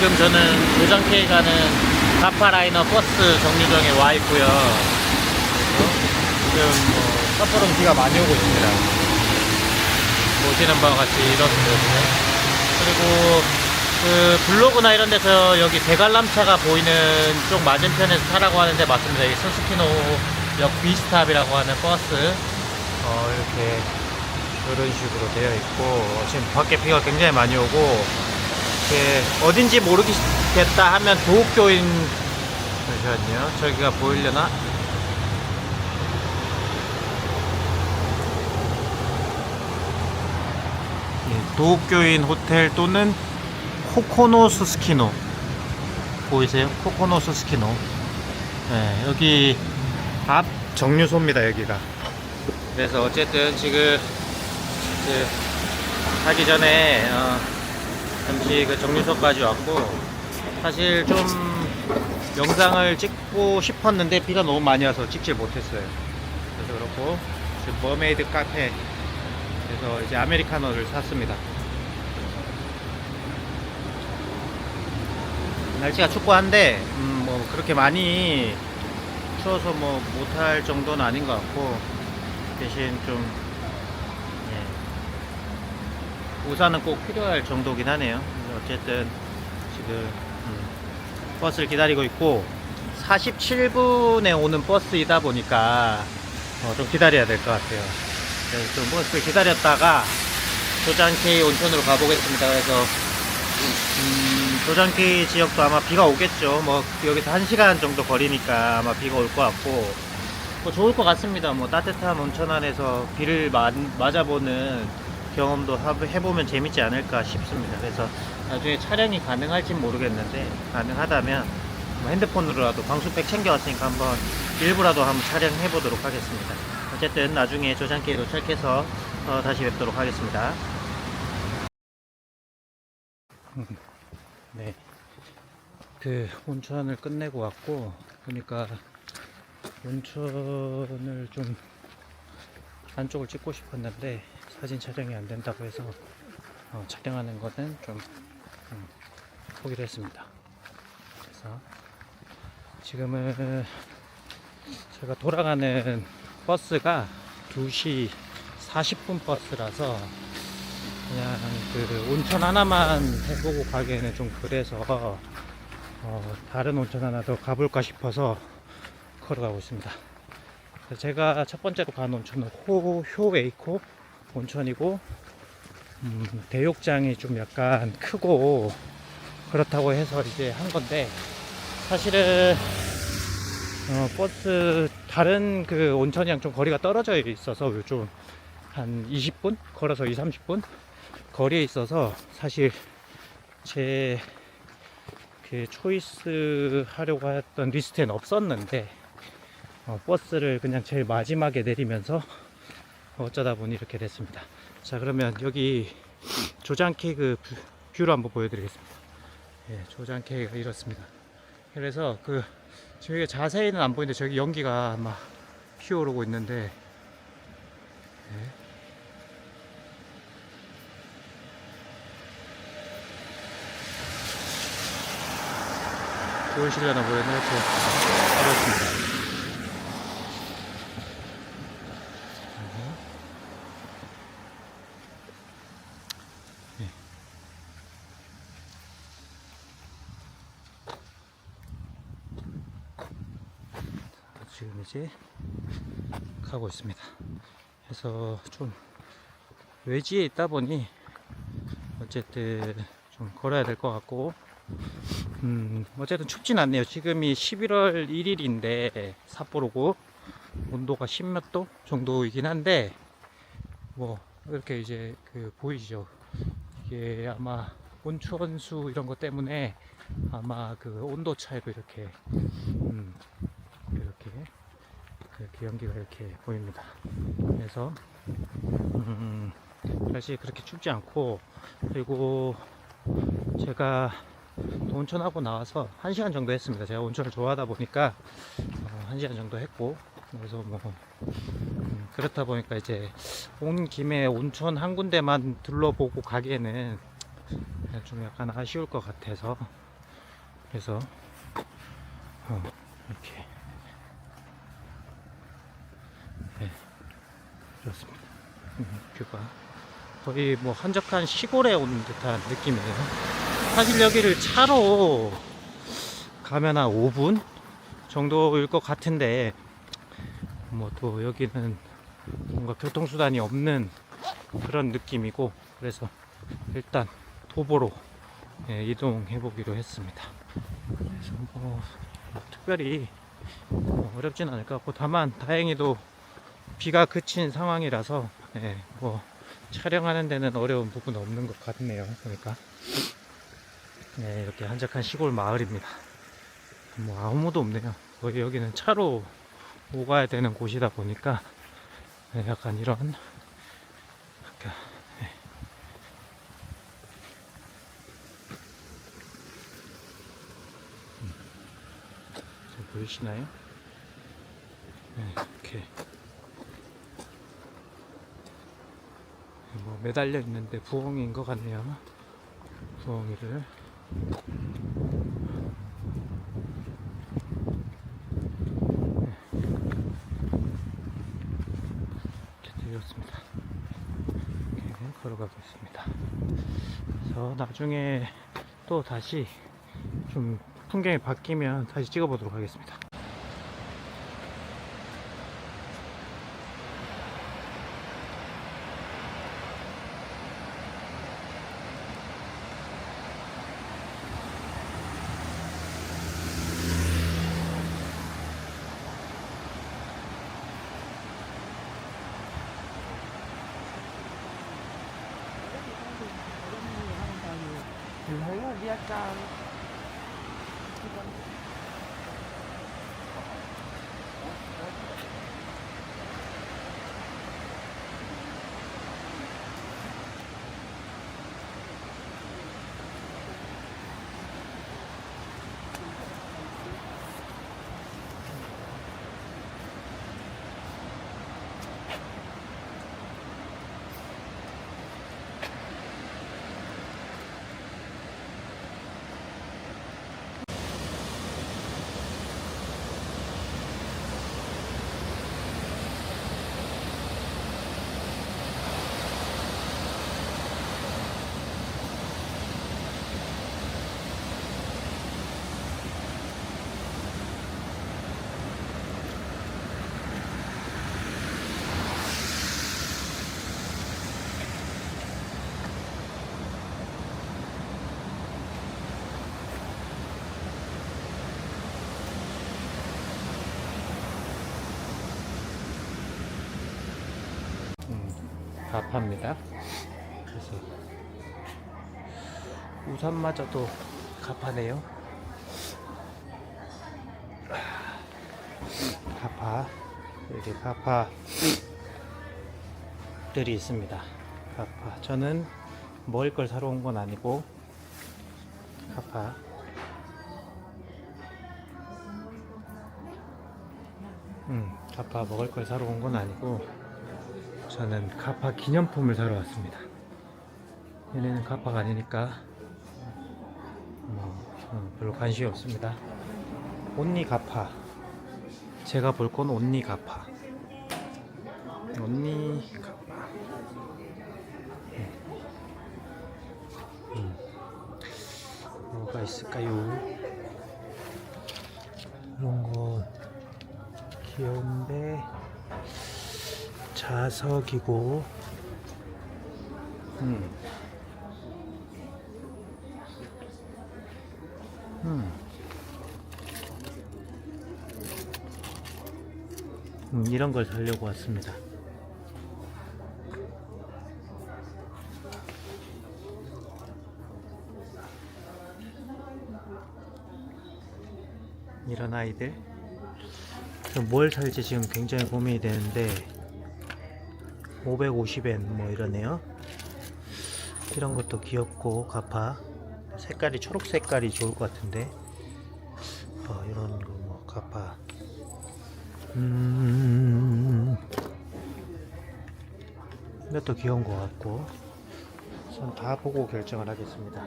지금 저는 조장케이 가는 가파라이너 버스 정류장에 와 있고요. 지금 뭐 삿포로는 비가 많이 오고 있습니다. 보시는 바와 같이 이렇거든요. 그리고 그 블로그나 이런 데서 여기 대관람차가 보이는 쪽 맞은편에서 타라고 하는데 맞습니다. 이 스스키노역 비스탑이라고 하는 버스 어, 이렇게 이런 식으로 되어 있고 지금 밖에 비가 굉장히 많이 오고 이렇게 어딘지 모르겠다 하면 도읍교인 잠시만요. 저기가 보이려나? 예, 도읍교인 호텔 또는 코코노 스스키노 보이세요? 코코노 스스키노 네, 여기 앞 정류소입니다 여기가 그래서 어쨌든 지금 그 하기 전에 어, 잠시 그 정류소까지 왔고 사실 좀 영상을 찍고 싶었는데 비가 너무 많이 와서 찍질 못했어요 그래서 그렇고 지금 머메이드 카페 그래서 이제 아메리카노를 샀습니다. 날씨가 춥고 한데 음, 뭐 그렇게 많이 추워서 뭐 못할 정도는 아닌 것 같고 대신 좀 예, 우산은 꼭 필요할 정도긴 하네요. 어쨌든 지금 음, 버스를 기다리고 있고 47분에 오는 버스이다 보니까 어, 좀 기다려야 될 것 같아요. 그래서 좀 버스를 기다렸다가 조장케이 온천으로 가보겠습니다. 그래서 음, 조장케이 지역도 아마 비가 오겠죠. 뭐 여기서 1시간 정도 거리니까 아마 비가 올 것 같고 뭐 좋을 것 같습니다. 뭐 따뜻한 온천 안에서 비를 마- 맞아보는 경험도 하- 해보면 재밌지 않을까 싶습니다. 그래서 나중에 촬영이 가능할진 모르겠는데 가능하다면 뭐 핸드폰으로라도 방수팩 챙겨왔으니까 한번 일부라도 한번 촬영해 보도록 하겠습니다. 어쨌든 나중에 조장기에 도착해서 어, 다시 뵙도록 하겠습니다. 네. 그 온천을 끝내고 왔고 보니까 온천을 좀 안쪽을 찍고 싶었는데 사진 촬영이 안 된다고 해서 어, 촬영하는 거는 좀 음, 포기를 했습니다. 그래서 지금은 제가 돌아가는 버스가 2시 40분 버스라서 그냥 그 온천 하나만 해보고 가기에는 좀 그래서 어, 다른 온천 하나 더 가볼까 싶어서 걸어가고 있습니다. 제가 첫 번째로 간 온천은 호, 효 에이코 온천이고 음, 대욕장이 좀 약간 크고 그렇다고 해서 이제 한 건데 사실은 어, 버스 다른 그 온천이랑 좀 거리가 떨어져 있어서 좀한 20분? 걸어서 2, 30분? 거리에 있어서 사실 제 그 초이스 하려고 했던 리스트에는 없었는데 어, 버스를 그냥 제일 마지막에 내리면서 어쩌다 보니 이렇게 됐습니다. 자 그러면 여기 조장 케이 그 뷰- 뷰를 한번 보여드리겠습니다. 예, 조장 케이가 이렇습니다. 그래서 그 이게 자세히는 안 보이는데 저기 연기가 아마 피어오르고 있는데 예. 보이시려나 모르겠네 이렇게 어렵습니다. 지금 이제 가고 있습니다. 그래서 좀 외지에 있다 보니 어쨌든 좀 걸어야 될 것 같고 음 어쨌든 춥진 않네요. 지금이 11월 1일인데 삿포로고 온도가 10몇 도 정도이긴 한데 뭐 이렇게 이제 그 보이죠. 이게 아마 온천수 이런 것 때문에 아마 그 온도 차이로 이렇게 음 연기가 이렇게 보입니다. 그래서 음, 날씨 그렇게 춥지 않고 그리고 제가 온천하고 나와서 1시간 정도 했습니다. 제가 온천을 좋아하다 보니까 어, 1시간 정도 했고 그래서 뭐 음, 그렇다 보니까 이제 온 김에 온천 한 군데만 둘러보고 가기에는 좀 약간 아쉬울 것 같아서 그래서 어, 이렇게 네, 그렇습니다. 음, 뷰가 거의 뭐 한적한 시골에 온 듯한 느낌이에요. 사실 여기를 차로 가면 한 5분 정도일 것 같은데 뭐 또 여기는 뭔가 교통수단이 없는 그런 느낌이고 그래서 일단 도보로 예, 이동해 보기로 했습니다. 그래서 뭐, 뭐 특별히 뭐 어렵진 않을 것 같고 다만 다행히도 비가 그친 상황이라서 예, 뭐 촬영하는 데는 어려운 부분 없는 것 같네요. 보니까 네, 이렇게 한적한 시골 마을입니다. 뭐 아무도 없네요. 거의 여기는 차로 오가야 되는 곳이다 보니까 네, 약간 이런 네. 음. 잘 보이시나요? 네, 이렇게 뭐 매달려 있는데 부엉이인 것 같네요. 부엉이를 이렇게 들렸습니다. 이렇게 걸어가고 있습니다. 그래서 나중에 또 다시 좀 풍경이 바뀌면 다시 찍어보도록 하겠습니다. об'єктам. 가파입니다. 그래서 우산마저도 가파네요. 가파 여기 가파들이 있습니다. 가파 저는 먹을 걸 사러 온 건 아니고 가파 음 가파 먹을 걸 사러 온 건 아니고 저는 가파 기념품을 사러 왔습니다. 얘네는 가파가 아니니까 뭐 저는 별로 관심이 없습니다. 온니 가파. 제가 볼 건 온니 가파. 온니 가파. 음. 음. 뭐가 있을까요? 이런 거 귀여운데. 자석이고 음. 음. 음, 이런 걸 사려고 왔습니다. 이런 아이들 뭘 살지 지금 굉장히 고민이 되는데 550엔 뭐 이러네요. 이런 것도 귀엽고 가파. 색깔이 초록 색깔이 좋을 것 같은데. 어, 이런 거 뭐 가파. 음. 이것도 귀여운 것 같고. 우선 다 보고 결정을 하겠습니다.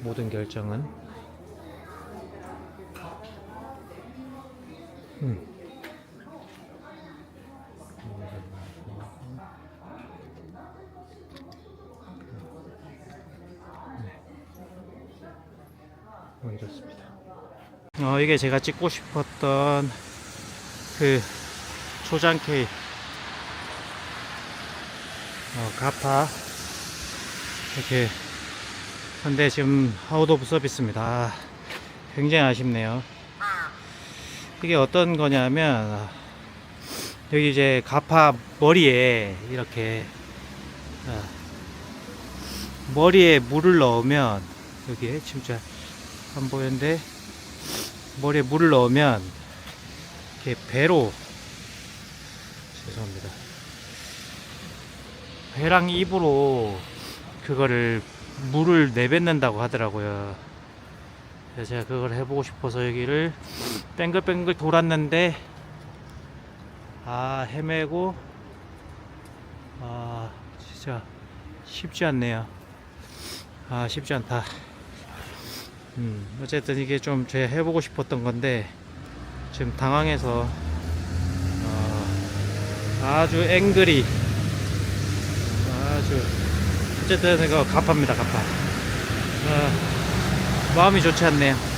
모든 결정은. 음. 이렇습니다. 어, 이게 제가 찍고 싶었던 그 초장 케이 어, 가파 이렇게 근데 지금 아웃 오브 서비스입니다. 아, 굉장히 아쉽네요. 이게 어떤 거냐면 아, 여기 이제 가파 머리에 이렇게 아, 머리에 물을 넣으면 여기에 진짜 안 보이는데 머리에 물을 넣으면 이렇게 배로 죄송합니다. 배랑 입으로 그거를 물을 내뱉는다고 하더라고요. 그래서 제가 그걸 해보고 싶어서 여기를 뱅글뱅글 돌았는데 아 헤매고 아 진짜 쉽지 않네요. 아 쉽지 않다 음 어쨌든 이게 좀 제가 해보고 싶었던 건데 지금 당황해서 어, 아주 앵그리 아주 어쨌든 이거 갚합니다 갚아. 아, 마음이 좋지 않네요